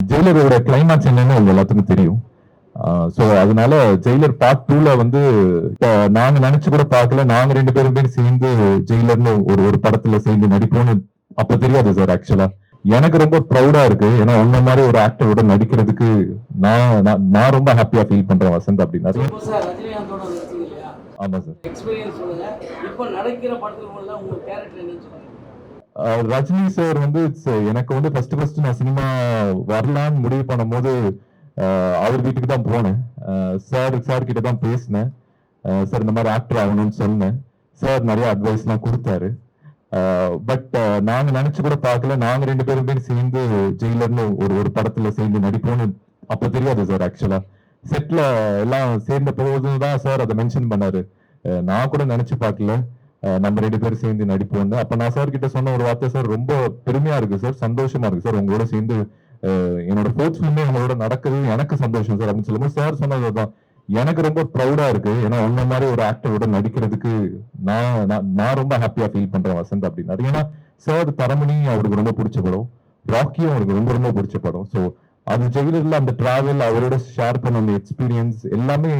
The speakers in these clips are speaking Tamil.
ஜெயிலரோட கிளைமாக்ஸ் என்னன்னு உங்க எல்லாத்துக்கும் தெரியும். ஸோ அதனால ஜெயிலர் பார்ட் டூல வந்து இப்ப நாங்க நினைச்சு கூட பார்க்கல. நாங்க ரெண்டு பேருமே சேர்ந்து ஜெயிலர்னு ஒரு ஒரு படத்துல சேர்ந்து நடிப்போம்னு அப்ப தெரியாது சார் ஆக்சுவலா எனக்கு ரொம்ப ப்ரௌடா இருக்கு. ஏன்னா உன்ன மாதிரி ஒரு ஆக்டரோட நடிக்கிறதுக்கு நான் நான் ரொம்ப ஹாப்பியா ஃபீல் பண்றேன் வசந்த் அப்படின்னு. ஆமா சார் ரஜினி சார் வந்து எனக்கு வந்து ஃபர்ஸ்ட் ஃபர்ஸ்ட் நான் சினிமா வரலான்னு முடிவு பண்ணும்போது அவர் வீட்டுக்கு தான் போனேன். சார் சார் கிட்ட தான் பேசினேன். சார் இந்த மாதிரி ஆக்டர் ஆகணும்னு சொன்னேன். சார் நிறைய அட்வைஸ்லாம் கொடுத்தாரு. பட் நாங்க நினைச்சு கூட பார்க்கல. நாங்க ரெண்டு பேருமே சேர்ந்து ஜெயிலர்னு ஒரு ஒரு படத்துல சேர்ந்து நடிப்போம்னு அப்ப தெரியாது சார் ஆக்சுவலா செட்ல எல்லாம் சேர்ந்த போது தான் சார் அதை மென்ஷன் பண்ணாரு. நான் கூட நினைச்சு பார்க்கல. நம்ம ரெண்டு பேரும் சேர்ந்து நடிப்போம்னு அப்ப நான் சார் கிட்ட சொன்ன ஒரு வார்த்தை சார் ரொம்ப பெருமையா இருக்கு சார் சந்தோஷமா இருக்கு சார் உங்களோட சேர்ந்து என்னோட ஃபோர்த் ஃபிலிமே உங்களோட நடக்குது. எனக்கு சந்தோஷம் சார் அப்படின்னு சொல்லும்போது சார் சொன்னதுதான் எனக்கு ரொம்ப ப்ரௌடா இருக்கு. ஏன்னா உன்ன மாதிரி ஒரு ஆக்டரோட நடிக்கிறதுக்கு நான் நான் நான் ரொம்ப ஹாப்பியா ஃபீல் பண்றேன் வசந்த் அப்படின்னாரு ஏன்னா சார் தரமணி அவருக்கு ரொம்ப பிடிச்ச படம். ராக்கியும் அவருக்கு ரொம்ப ரொம்ப பிடிச்ச படம். ஸோ அது ஜெயிலர்ல அந்த டிராவல் அவரோட ஷேர் பண்ண அந்த எக்ஸ்பீரியன்ஸ் எல்லாமே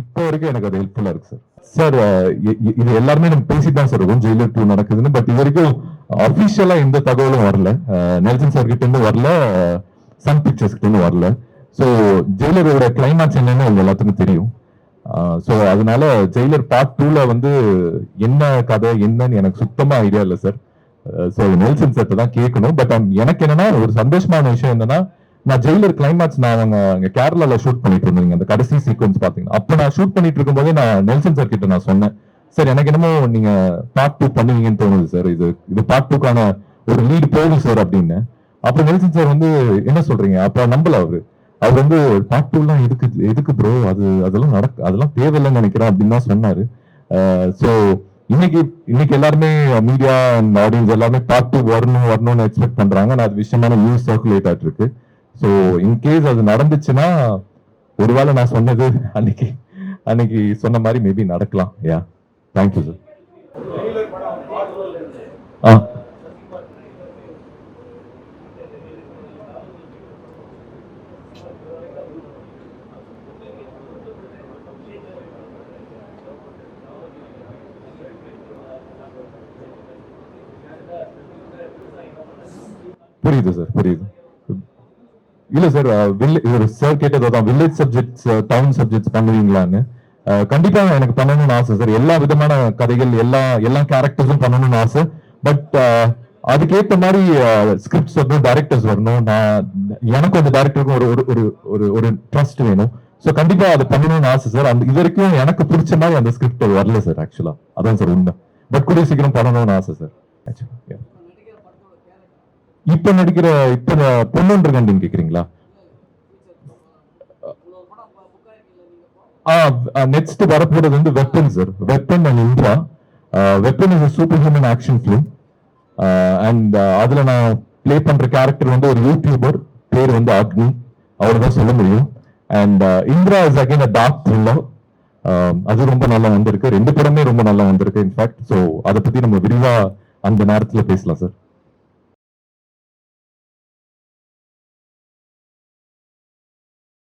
இப்போ வரைக்கும் எனக்கு அது ஹெல்ப்ஃபுல்லா இருக்கு சார் சார் இது எல்லாருமே நம்ம பேசிட்டு தான் சார் இருக்கும். ஜெயிலர் டூ நடக்குதுன்னு. பட் இது வரைக்கும் அபிஷியலா எந்த தகவலும் வரல. நெல்சன் சார் கிட்ட இருந்து வரல. சன் பிக்சர்ஸ் கிட்ட இருந்து வரல ஸோ ஜெயிலரோட கிளைமாக்ஸ் என்னன்னு உங்க எல்லாத்துக்கும் தெரியும். ஸோ அதனால ஜெயிலர் பார்ட் டூல வந்து என்ன கதை என்னன்னு எனக்கு சுத்தமா ஐடியா இல்லை சார். ஸோ நெல்சன் சார்ட்ட தான் கேட்கணும். பட் எனக்கு என்னன்னா ஒரு சந்தோஷமான விஷயம் என்னன்னா நான் ஜெயிலர் கிளைமேக்ஸ் நான் அவங்க அங்க கேரளால ஷூட் பண்ணிட்டு இருந்தீங்க. அந்த கடைசி சீக்வன்ஸ் பாத்தீங்கன்னா அப்ப நான் ஷூட் பண்ணிட்டு இருக்கும்போதே நான் நெல்சன் சார் கிட்ட நான் சொன்னேன். சார் எனக்கு என்னமோ நீங்க பார்ட் டூ பண்ணுவீங்கன்னு தோணுது சார் இது இது பார்ட் டூக்கான ஒரு லீடு போகும் சார் அப்படின்னு. அப்ப நெல்சன் சார் வந்து என்ன சொல்றீங்க? அப்ப நம்பல அவரு. அவர் வந்து பார்ட் டூ எல்லாம் எதுக்கு எதுக்கு ப்ரோ அது அதெல்லாம் நடக்க அதெல்லாம் தேவையில்லைன்னு நினைக்கிறேன் அப்படின்னு தான் சொன்னாரு. ஸோ இன்னைக்கு இன்னைக்கு எல்லாருமே மீடியா அண்ட் ஆடியன்ஸ் எல்லாமே பார்ட் டூ வரணும் வரணும்னு எக்ஸ்பெக்ட் பண்றாங்க. நான் அது விஷயமான நியூஸ் சர்க்குலேட் ஆகிட்டு இருக்கு. ஸோ இன்கேஸ் அது நடந்துச்சுன்னா ஒருவேளை நான் சொன்னது அன்னைக்கு அன்னைக்கு சொன்ன மாதிரி மேபி நடக்கலாம். யா தேங்க்யூ சார் ஆ. புரியுது சார் புரியுது. இல்ல சார் ஒரு சார் கேட்டதான் வில்லேஜ் சப்ஜெக்ட்ஸ் டவுன் சப்ஜெக்ட்ஸ் பண்ணுவீங்களான்னு. கண்டிப்பா எனக்கு பண்ணணும்னு ஆசை சார் எல்லா விதமான கதைகள் எல்லா எல்லா கேரக்டர்ஸும் பண்ணணும்னு ஆசை. பட் அதுக்கேற்ற மாதிரி ஸ்கிரிப்ட்ஸ் வந்து டைரக்டர்ஸ் வரணும். நான் எனக்கு அந்த டைரக்டருக்கும் ஒரு ஒரு ஒரு ஒரு ஒரு ட்ரஸ்ட் வேணும். ஸோ கண்டிப்பா அதை பண்ணணும்னு ஆசை சார் அந்த இது வரைக்கும் எனக்கு பிடிச்ச மாதிரி அந்த ஸ்கிரிப்ட் வரல சார் ஆக்சுவலா அதான் சார் உண்மை. பட் கூடிய சீக்கிரம் பண்ணணும்னு ஆசை சார் ஆக்சுவலா இப்போ நடிக்கிற இப்ப நடிக்கிற இப்ப பொண்ணுன்ற கண்டின்னு கேக்குறீங்களா? நெக்ஸ்ட் வரப்போறது வந்து weapon sir weapon and Indra weapon is super human action film and அதுல நான் ப்ளே பண்ற கேரக்டர் வந்து ஒரு யூடியூபர் பேர் வந்து அக்னி அவர் தான் சொல்ல முடியும். And Indra is again a dark thriller அது ரொம்ப நல்லா வந்திருக்கு. ரெண்டு படமே ரொம்ப நல்லா வந்திருக்கு இன்ஃபேக்ட் ஸோ அதை பத்தி நம்ம விரிவா அந்த நேரத்துல பேசலாம் சார்